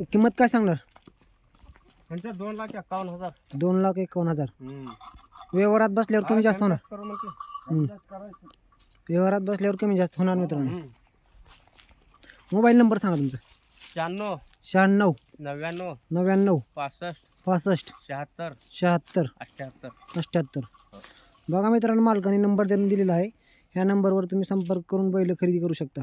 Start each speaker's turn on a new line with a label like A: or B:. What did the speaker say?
A: किंमत काय सांगणार?
B: म्हणजे दोन लाख एकावन्न हजार.
A: दोन लाख एकावन्न हजार. व्यवहारात बसल्यावर कमी जास्त होणार.
B: करू म्हणते?
A: हम्म. व्यवहारात बसल्यावर कमी जास्त होणार मित्रांनो. मोबाईल नंबर सांगा तुमचा.
B: शहाण्णव.
A: शहाण्णव.
B: नव्याण्णव.
A: नव्याण्णव.
B: पासष्ट.
A: पासष्ट.
B: शहात्तर.
A: शहात्तर.
B: अठ्ठ्याहत्तर.
A: अठ्ठ्याहत्तर. बघा मित्रांनो मालकाने नंबर देऊन दिलेला आहे. ह्या नंबरवर तुम्ही संपर्क करून बैल खरेदी करू शकता.